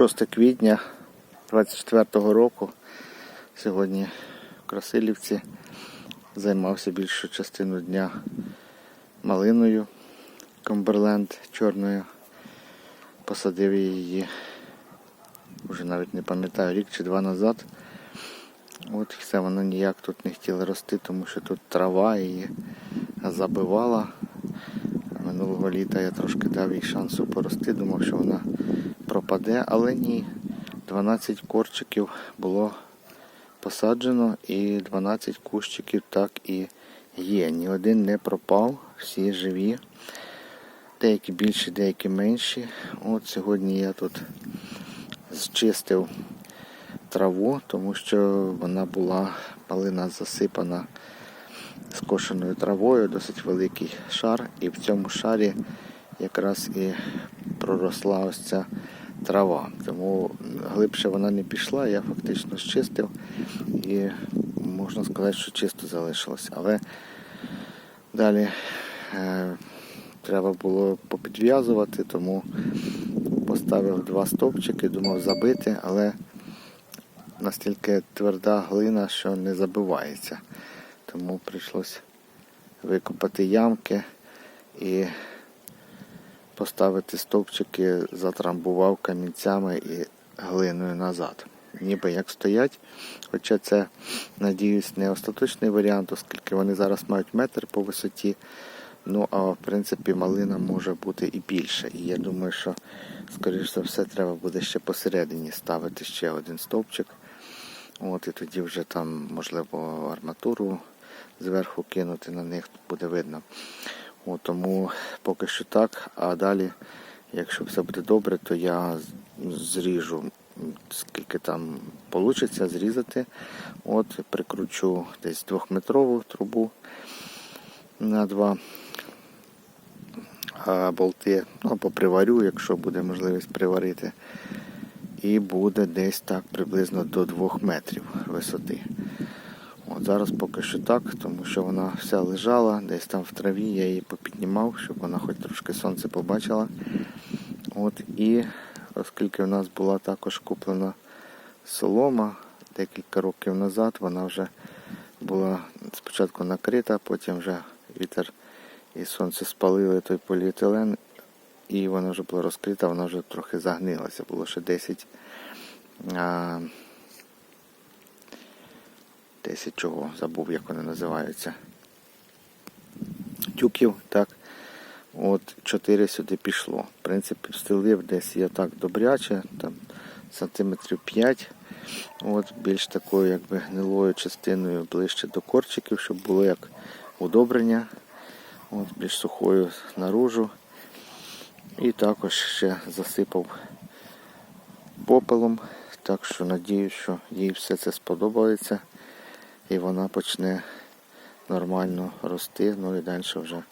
6 квітня 24 року. Сьогодні в Красилівці займався більшу частину дня малиною Комберленд чорною. Посадив її, вже навіть не пам'ятаю, рік чи два назад. От все воно ніяк тут не хотіло рости, тому що тут трава її забивала. Минулого літа я трошки дав їй шансу порости, думав, що вона пропаде, але ні. 12 корчиків було посаджено і 12 кущиків так і є. Ні один не пропав, всі живі. Деякі більші, деякі менші. От сьогодні я тут зчистив траву, тому що вона була малина засипана скошеною травою, досить великий шар, і в цьому шарі якраз і проросла ось ця трава. Тому глибше вона не пішла, я фактично зчистив і можна сказати, що чисто залишилось. Але далі е, треба було попідв'язувати, тому поставив два стовпчики, думав забити, але настільки тверда глина, що не забивається. Тому прийшлось викопати ямки і поставити стовпчики, затрамбував камінцями і глиною назад. Ніби як стоять. Хоча це, надіюсь, не остаточний варіант, оскільки вони зараз мають метр по висоті. Ну, а в принципі малина може бути і більше. І я думаю, що, скоріш за все, треба буде ще посередині ставити ще один стовпчик. От і тоді вже там, можливо, арматуру зверху кинути на них буде видно. От, тому поки що так. А далі, якщо все буде добре, то я зріжу, скільки там вийде зрізати. От, прикручу десь двохметрову трубу на два болти, ну або приварю, якщо буде можливість приварити. І буде десь так приблизно до 2 метрів висоти. Зараз поки що так, тому що вона вся лежала, десь там в траві, я її попіднімав, щоб вона хоч трошки сонце побачила. От І оскільки в нас була також куплена солома декілька років назад, вона вже була спочатку накрита, потім вже вітер і сонце спалили той поліетилен, і вона вже була розкрита, вона вже трохи загнилася. Було ще 10. А, 10 чого, забув, як вони називаються. Тюків, так. От 4 сюди пішло. В принципі, встелив десь я так добряче, там сантиметрів 5. От, більш такою якби гнилою частиною ближче до корчиків, щоб було як удобрення. От, більш сухою наружу. І також ще засипав попелом. Так що надію, що їй все це сподобається і вона почне нормально рости, ну і далі вже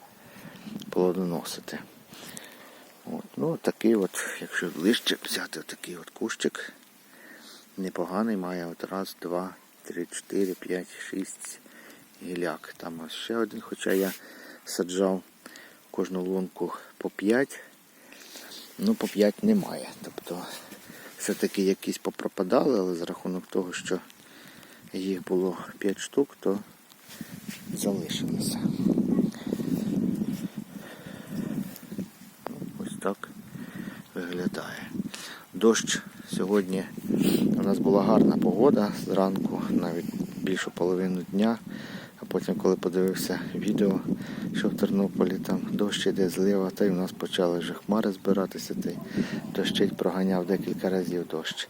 плодоносити. От, ну такий от, якщо ближче взяти такий от кущик, непоганий, має от раз, два, три, чотири, п'ять, шість гіляк. Там ще один, хоча я саджав кожну лунку по 5. Ну, по 5 немає. Тобто все-таки якісь попропадали, але за рахунок того, що їх було 5 штук, то залишилося. Ось так виглядає. Дощ сьогодні у нас була гарна погода зранку, навіть більшу половину дня. А потім, коли подивився відео, що в Тернополі там дощ іде злива, та й у нас почали вже хмари збиратися, та й дощить проганяв декілька разів дощ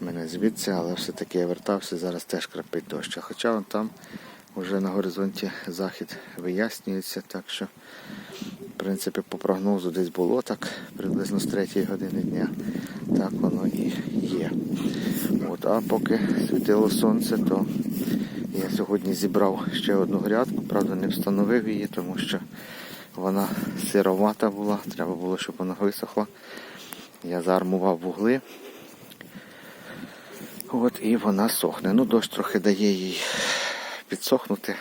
мене звідси, але все-таки я вертався, зараз теж крапить дощ. Хоча вон там вже на горизонті захід вияснюється, так що, в принципі, по прогнозу десь було так, приблизно з 3 години дня. Так воно і є. От, А поки світило сонце, то я сьогодні зібрав ще одну грядку, правда не встановив її, тому що вона сировата була, треба було, щоб вона висохла. Я заармував вугли. От і вона сохне. Ну, дощ трохи дає їй підсохнути.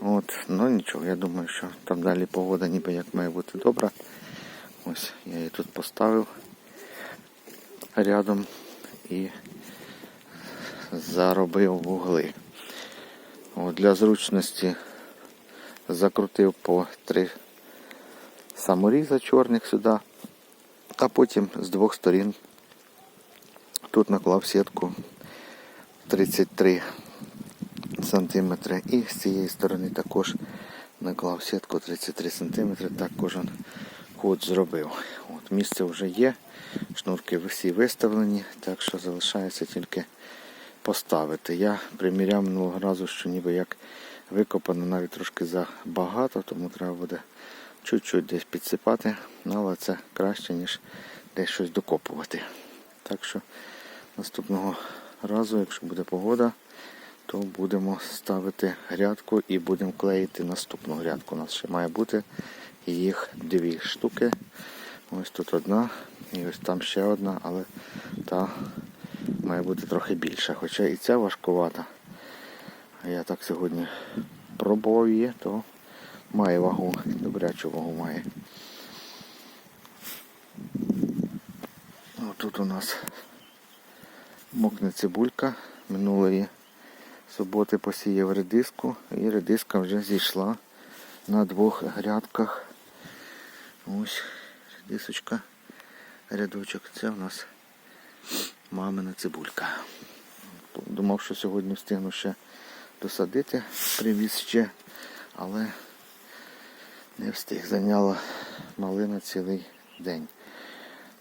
От, ну нічого, я думаю, що там далі погода ніби як має бути добра. Ось я її тут поставив. рядом і заробив вугли. От, для зручності закрутив по три саморіза чорних сюди, а потім з двох сторін тут наклав сітку 33 сантиметри і з цієї сторони також наклав сітку 33 сантиметри, так кожен ход зробив. От, місце вже є, шнурки всі виставлені, так що залишається тільки поставити. Я приміряв минулого разу, що ніби як викопано навіть трошки забагато, тому треба буде чуть-чуть десь підсипати, Ну, але це краще, ніж десь щось докопувати. Так що наступного разу, якщо буде погода, то будемо ставити грядку і будемо клеїти наступну грядку. У нас ще має бути їх дві штуки. Ось тут одна і ось там ще одна, але та має бути трохи більша. Хоча і ця важкувата. Я так сьогодні пробував її, то має вагу, добрячу вагу має. Тут у нас мокне цибулька. Минулої суботи посіяв редиску і редиска вже зійшла на двох грядках. Ось редисочка, рядочок. Це у нас мамина цибулька. Думав, що сьогодні встигну ще досадити, привіз ще, але не встиг. Зайняла малина цілий день.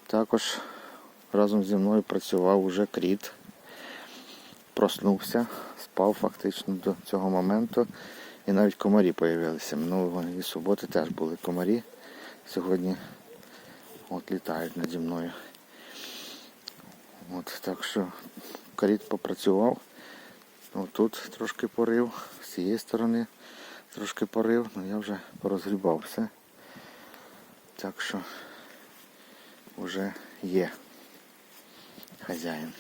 Також разом зі мною працював уже кріт. Проснувся, спав фактично до цього моменту. І навіть комарі з'явилися. Минулої суботи теж були комарі. Сьогодні от літають наді мною. От, так що каріт попрацював. Тут трошки порив, з цієї сторони трошки порив, але я вже порозгрібав все. Так що вже є хазяїн.